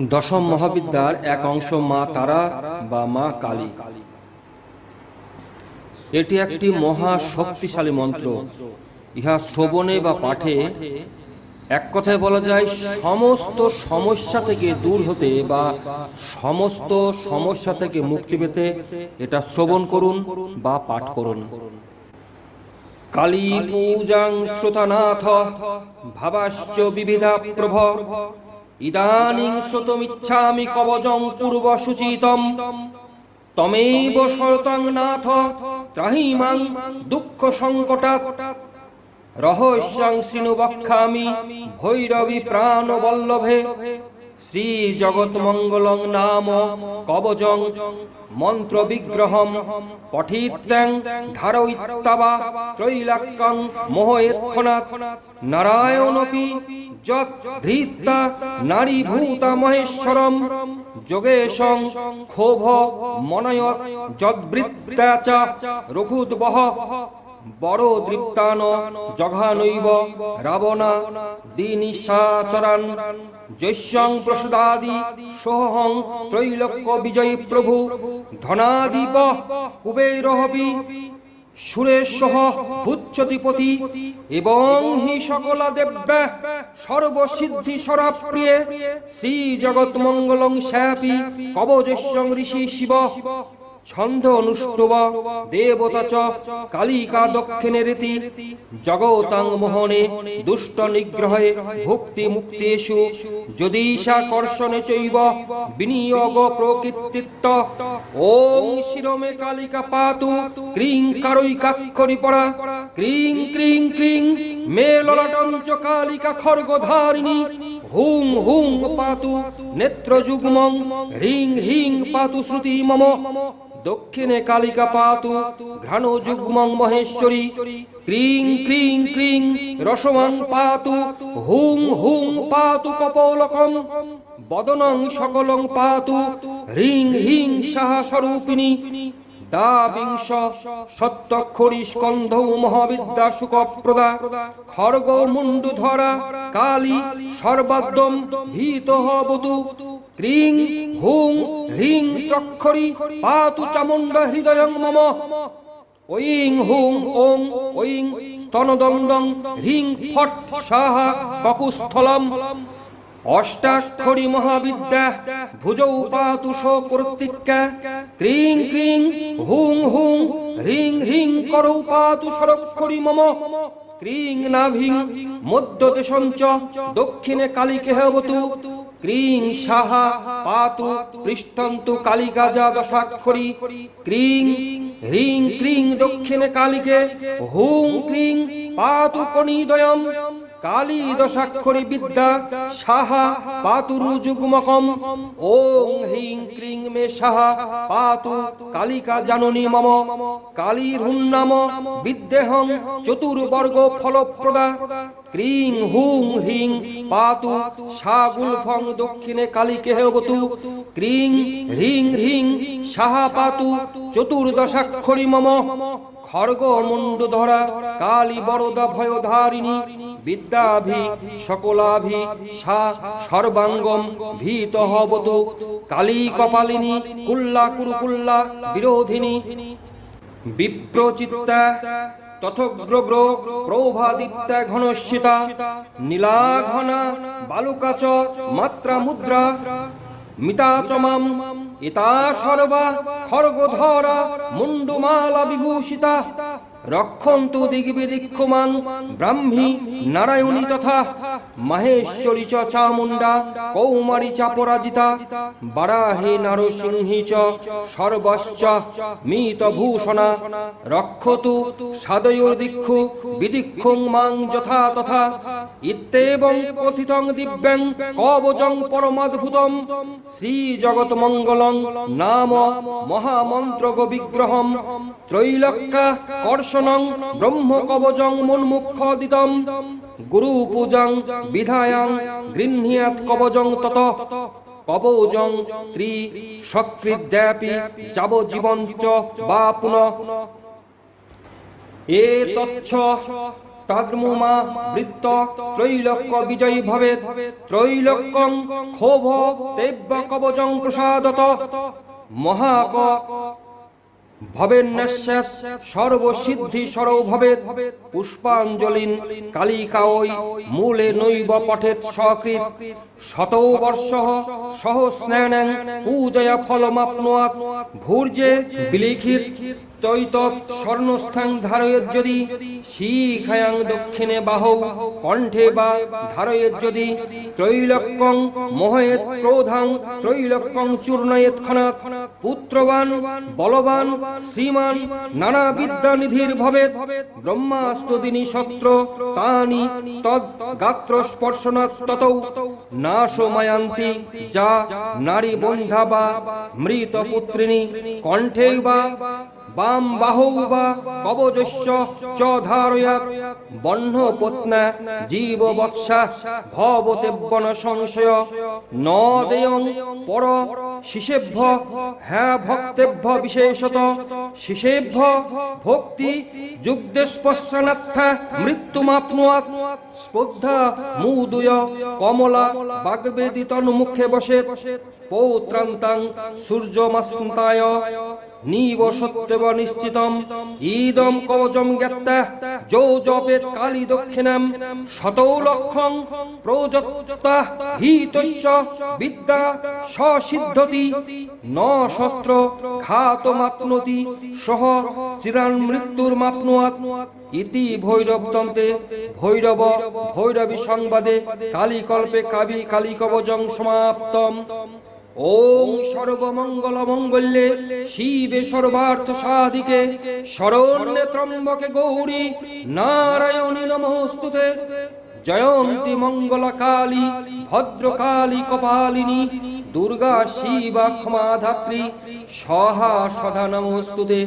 দশম মহাবিদ্যার এক অংশ মা তারা বা মা কালী। এটি একটি মহা শক্তিশালী মন্ত্র। ইহা শ্রবণে বা পাঠে এক কথায় বলা যায় সমস্ত সমস্যা থেকে দূর হতে বা সমস্ত সমস্যা থেকে মুক্তি পেতে এটা শ্রবণ করুন বা পাঠ করুন। কালী পূজাং শ্রোতানাথ ভাবাশ্চ বিবিধা প্রভ। ইদানিং শ্রোতমিচ্ছামি কবজং পূর্ব সুচিতম তমেব শরতং নাথ ত্রাহিমাং দুঃখ সংকটাৎ রহস্যাং শৃণু বক্ষামি ভৈরবী প্রাণ বল্লভে শ্রী জগৎ মঙ্গলং নাম কবজং মন্ত্র বিগ্রহম পঠিত্যং ধারয়িত্তাবা ত্রৈলাক্যং মোহয়েৎক্ষণাৎ নারায়ণপি যৎ ধৃত্তা নারী ভূতা মহেশ্বরম যোগেশং ক্ষোভ মনয় যদ্বৃত্তা চ রঘুদ্বহ বড় দৃপ্তান জঘানৈব রাবণা দিনিশাচরান। জৈস্যং প্রসদাদি সোহং ত্রৈলোক্য বিজয়ী প্রভু ধনাধিপ কুবেরহবি সুরেশহ ভুচ্ছতিপতি এবং হি সকলা দেব্যা সর্বসিদ্ধি সরাপ্রিয়ে। শ্রী জগৎ মঙ্গলং শ্যাপি কবজস্যং ঋষি শিব। ছন্দ অনুষ্টব, দেবতা চ, কালিকা দক্ষিণে রীতি, জগতাং মোহনে দুষ্ট নিগ্রহে ভুক্তি মুক্তিষু যদীশাকর্ষণে চৈব, বিনিয়োগ প্রকৃতিত্ব। ওং শিরমে কালিকা পাতু, ক্রিং কারৈকাক্ষরি পড়া, ক্রিং ক্রিং ক্রিং, মে ললাটঞ্চ কালিকা খর্গধারিণী হুং হুং পাতু নেত্রযুগ্মং হ্রিং হ্রিং পাতু শ্রুতি মম, দক্ষিণে কালিকা পাতু ঘ্রাণ যুগ্মং মহেশ্বরী, ক্রিং ক্রিং ক্রিং রসমাং পাতু হুং হুং পাতু কপোলকম, বদনং সকলং পাতু হ্রিং হ্রিং সাহা স্বরূপিণী। দাবিংশ সত্যক্ষরি স্কন্ধ মহাবিদ্যা সুখপ্রদা খর্গ মুন্ডু ধরা কালী সর্বাদ্যম ভীত হবতু ক্রিং, হুং হ্রিং তক্ষরি পাতু চামুণ্ড হৃদয়ং মম, ঐং হুং ওং ঐং স্তনদন্দং হ্রিং ফট সাহা অষ্টাক্ষরী মহাবিদ্যা ভুজৌ পাতু কর্তিকা ক্রিং ক্রিং, হুং হুং হ্রিং হ্রিং করৌ পাতু সরক্ষরী মম। ক্রিং নাভিং মধ্য দেশঞ্চ দক্ষিণে কালিকে হবতু। ক্রিং সাহা, পাতু, পৃষ্ঠন্তু কালিকা যা দশাক্ষরী। ক্রিং হ্রিং ক্রিং, দক্ষিণে কালিকে, হুং ক্রিং, পাতু কণিদয়ম। কালী দশাক্ষরী বিদ্যা, সাহা পাতুরু যুগ্মকম। ওং হ্রিং ক্রিং মে সাহা পাতু কালিকা জাননী মম। কালীর হুন্নাম বিদ্যেহং চতুর্বর্গ ফলপ্রদা। ক্রিং হুং হ্রিং পাতু সাগুলফং দক্ষিণে কালীকে হেবতু ক্রিং হ্রিং হ্রিং সাহা পাতু চতুর্দশাক্ষরী মম। খড়গ মুন্ডু ধরা কালী বরদা ভয়ধারিণী, বিদ্যাভি সকলাভি, সা সর্বাঙ্গম ভীত হবতু, কালী কপালিনী, কুল্লা কুরুকুল্লা বিরোধিনী। বিপ্রচিত্তা, তথগ্রগ্র, প্রভাদিত্যা ঘনশ্চিতা, নীলাঘনা, বালুকাচ মাত্রা মুদ্রা মিতাচমাম ইতা সর্বা খর্গধরা মুন্ডুমালা বিভূষিতা। রক্ষন্তু দিগ্বিদিক্ষমান ব্রাহ্মী নারায়ণী তথা মাহেশ্বরী চ চামুণ্ডা কৌমারী চাপরাজিতা বারাহে নরসিংহী চ সর্বশ্চ মিতভূষণা রক্ষতু সাদয়োর্দিক্ষু বিদিক্ষুং মাং যথা তথা ইত্যেবং কথিতং দিব্যাং কবচং পরমাদ্ভুতম শ্রী জগৎ মঙ্গলং নাম মহামন্ত্রগ বিগ্রহম ত্রৈলক্কা কর্ষণং ব্রহ্ম কবচং মন্মুক্ষদিতম গুরু পূজাং বিধায়াং গৃহ্ণীয়াত কবচং তত। কবচং ত্রি সকৃদ্যাপি যাবজীবঞ্চ বা পুনঃ। এ তচ্ছ তদ্মুমা বৃত্ত ত্রৈলক্য বিজয়ী ভবেত ত্রৈলক্যং ক্ষোভ দেব্য কবচং প্রসাদত। মহাক ভবেন্যাস্যাৎ সর্বসিদ্ধি সরৌ ভবেত পুষ্পাঞ্জলিন কালিকাওই, মূলে নৈব পঠেত সকৃত শত বর্ষ সহ স্নানাং পূজয়া ফলমাপ্নোয়াত ভূর্জে বিলিখিত তৈতৎ চূর্ণয়েত খনাৎ পুত্রবান, বলবান, শ্রীমান, নানা বিদ্যা নিধির ব্রহ্মাস্তুদিনী সত্র, তানি নাশমায়ান্তি, যা নারী বন্ধা বা মৃত পুত্রিণী কণ্ঠে বা বাম বাহৌ বা কবজস্য চ ধারয়াৎ বহ্ন পত্না জীব বৎসা ভবতেব্বন সংশয়, ন দেয়ং পর শিশেভ্য হ্যাঁ ভক্তেভ্য বিশেষত, শিশেভ্য ভক্তি যুগদেশপশ্চানাত্থা মৃত্যুমাপ্নুয়াৎ স্পর্ধা মুদুয় কমলা বাগবেদি তন্মুখে বসেত, পৌত্রান্তাং সূর্যমাস্তায় নীব সত্যব নিশ্চিতম ঈদম কবচম জ্ঞাত্তা যৌ জপেত কালী দক্ষিণাম শতৌ লক্ষং প্রযত্তা হিতস্য বিদ্যা সসিদ্ধতি ন শস্ত্র ঘাত মাপ্নতি সহ চিরান মৃত্যুর মাপ্নুয়াত ইতি ভৈরবতন্তে ভৈরব ভৈরবী সংবাদে কালীকল্পে কাবি কালিকবজং সমাপ্তম ওং সর্বমঙ্গল মঙ্গল্যে শিবে সর্বার্থ সাধিকে শরণ্যে ত্রম্বকে গৌরী, নারায়ণী নমস্তুতে। জয়ন্তী মঙ্গলা কালী ভদ্রকালী কপালিনী, দুর্গা শিবা ক্ষমাধাত্রী, সহা সদা নমস্তুতে।